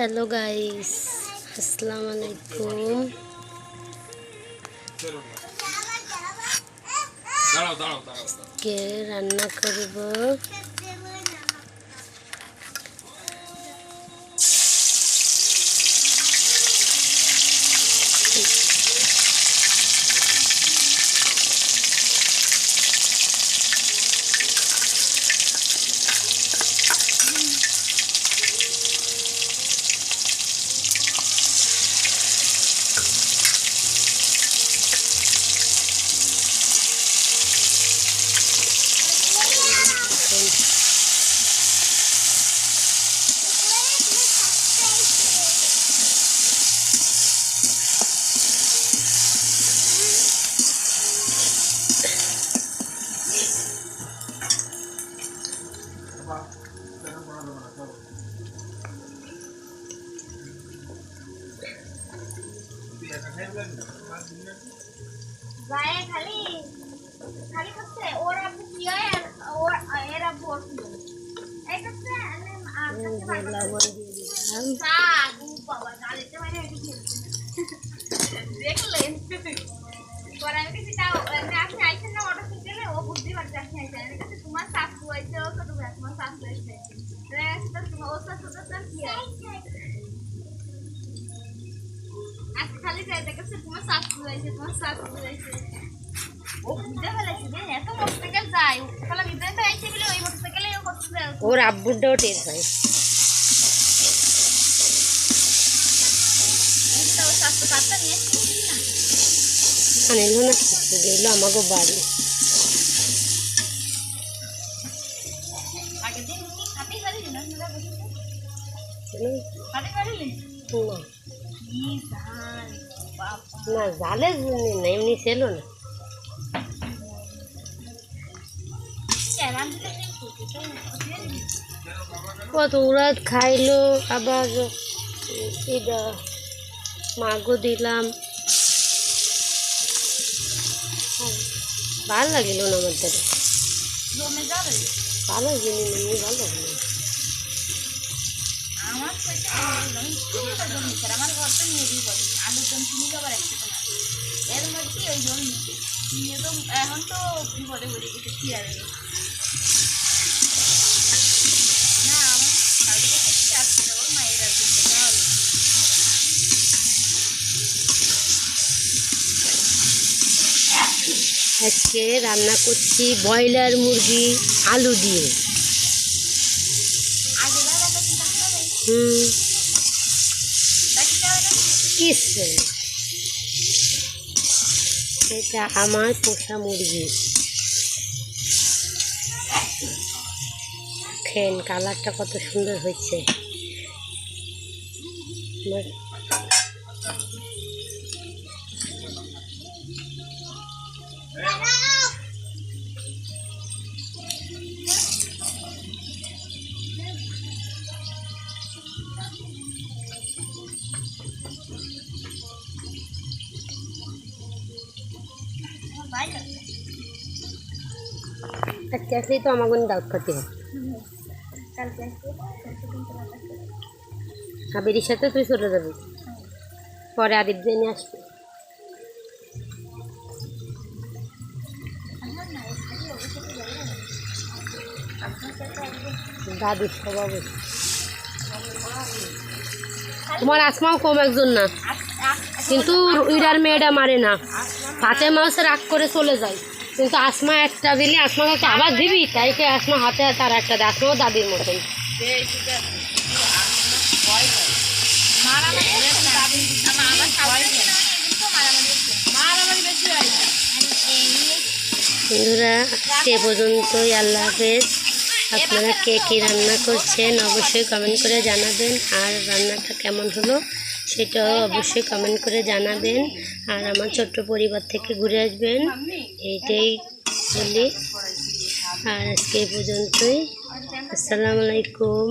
Hello guys আসসালাম আলাইকুম রান্না দাঁড়াও দাঁড়াও কে রান্না করব গায়ে খালি খালি করছে ওর আব্বু কি হয় আর ওর এর আব্বু ওর কি হয়? এই করছে আমি আর কাছে বার করছে। লবণ দিয়ে দিলাম শাক, ও বাবা, গালিতে মানে এটি খেলছে। দেখলেন? পরে আমি কিছু তাও, এমনি আপনি আইছেন না মোটরসাইকেলে, ও বুঝতেই পারছে আপনি আইছেন। আমি বলছি, তোমার শাশু হয়েছে, ও ছোট ভাই, তোমার শাশু হয়েছে। তাহলে তো তোমার- ওর শাশু তো তোর কি হয়? যায়। তাহলে বিদ্যালয় আইছে বলে ওই মোটরসাইকেলে ও করতে যায় ওর আব্বুরটাও টের হয় না? আনিল না কিছু গেল আমাকে বাড়ি। আগের দিন না। না জালের জন্য না, এমনি ছিল না। কত ওরা খাইলো, আবার এটা মাগো দিলাম। ভালো লাগিল না আমার দ্বারা ভালো জিনিস ভালো লাগল। আমার কইতে আমি জমি স্যার আমার ঘর তো নিয়ে দিয়ে আলুর দম কিনে আবার একশো এর মধ্যে ওই নিচ্ছে নিয়ে তো এখন তো বিপদে পড়ে গেছে কি আর আজকে রান্না করছি ব্রয়লার মুরগি, আলু দিয়ে আগে দাদা কাছে টাকা নেই হুম এটা আমার পোষা মুরগি। খেন কালারটা কত সুন্দর হয়েছে। আজকে আসলেই তো আমাকে দাওয়াত খাতে হবে কালকে আসবে কালকে তিনটে রাত আসবে হাবিরির সাথে তুই চলে যাবি। পরে আরিফ জেনে আসবে। আমার স্বভাব তোমার আসমাও কম একজন না। কিন্তু ইডার মেয়েটা মারে না। পাতে মাছ রাগ করে চলে যায়। কিন্তু আসমা একটা দিলে আসমাকে আবার দিবি? তাই কে আসমা হাতে হাতে আর একটা দেয় আসমাও দাদির মতন বন্ধুরা, সে পর্যন্তই, আল্লাহ হাফেজ। আপনারা কে কী রান্না করছেন, অবশ্যই কমেন্ট করে জানাবেন। আর রান্নাটা কেমন হলো? সেটাও অবশ্যই কমেন্ট করে জানাবেন আর আমার ছোট্ট পরিবার থেকে ঘুরে আসবেন। এইটাই বলি। আর আজকে পর্যন্তই। আসসালামু আলাইকুম।